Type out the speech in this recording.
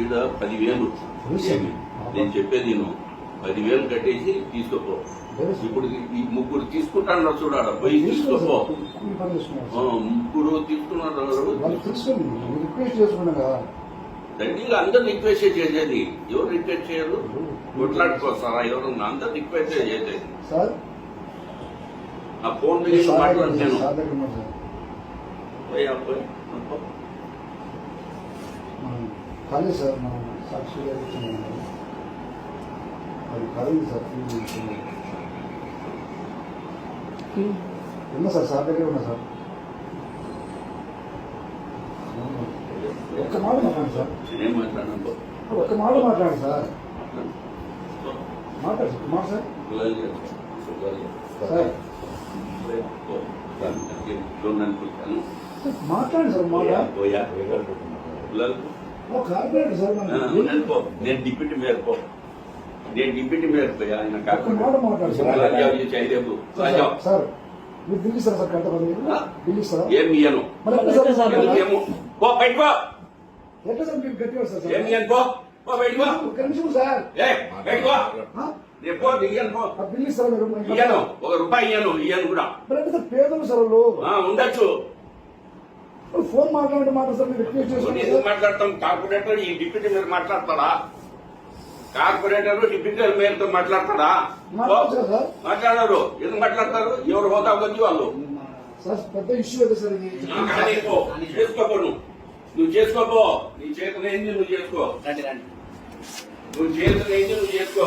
ఈడ పదివేలు? నేను చెప్పేది నేను పదివేలు కట్టేసి తీసుకోపో. ఇప్పుడు ఈ ముగ్గురు తీసుకుంటాను చూడాలి పోయి తీసుకోపో. సార్. ముగ్గురు తీసుకున్నారు దండిగా అందరు రిక్వెస్ట్ చేసేది. ఎవరు రిక్వెస్ట్ చేయరు? కొట్లాడుకోస్తారా ఎవరు అందరు రిక్వెస్ట్ చేసేది. సార్? ఆ ఫోన్ మీరు మీద సార్ దగ్గర మాట్లాడుతాను ఉన్నారు, సార్ దగ్గర ఉన్నారు సార్. పోయి, పోయి. కాలేదు సార్ మనం సాక్షి గారు ఇచ్చిన అది సార్ ఫీజు ఇచ్చింది. ఉన్నా సార్ సార్ దగ్గర ఉన్నా సార్ ఒక్క మాట మాట్లాడండి సార్. ఒక్క మాట మాట్లాడండి సార్ మాట్లాడు సార్ మాట సార్. సార్. మాట్లాడండి సార్ మాట నేను డిప్యూటీ మేయర్ పో. నేను డిప్యూటీ మేయర్ పోయా ఆయన సార్. మీరు బిల్ ఇస్తారా సార్ కట్ట పది ఆ? బిల్ ఇస్తారా ఏం ఇయ్యను? మరి ఎట్లా సార్? ఎందుకు ఏమో పో బయట పో. ఎట్లా సార్ మీరు కట్టేవారు సార్? ఏం ఇయ్యను? పో పో బయట పో. ఒక్క నిమిషం సార్. ఏ బయట పో. ఇయ్యను పో. మీరు ఇయ్యను. ఒక రూపాయి ఇయ్యను ఇయ్యను కూడా. మరి అంటే సార్ పేదలు సార్ ఉండొచ్చు. ఫోన్ మాట్లాడే మాట సార్ మీరు రిక్వెస్ట్ సార్. మాట్లాడతాం? కార్పొరేటర్ ఈ డిప్యూటీ మేయర్ మాట్లాడతాడా? కార్పొరేటర్ డిప్యూటీ మేయర్తో మాట్లాడతాడా? పో. మాట్లాడతారా మాట్లాడారు. ఎందుకు మాట్లాడతారు? ఎవరు హోదా వచ్చి వాళ్ళు. సార్ పెద్ద ఇష్యూ అయితే సార్ ఇది. పో. చేసుకోపో నువ్వు. నువ్వు చేసుకోపో. నీ చేతులు ఏంది? నువ్వు చేసుకో. నువ్వు చేతులు ఏంది? నువ్వు చేసుకో.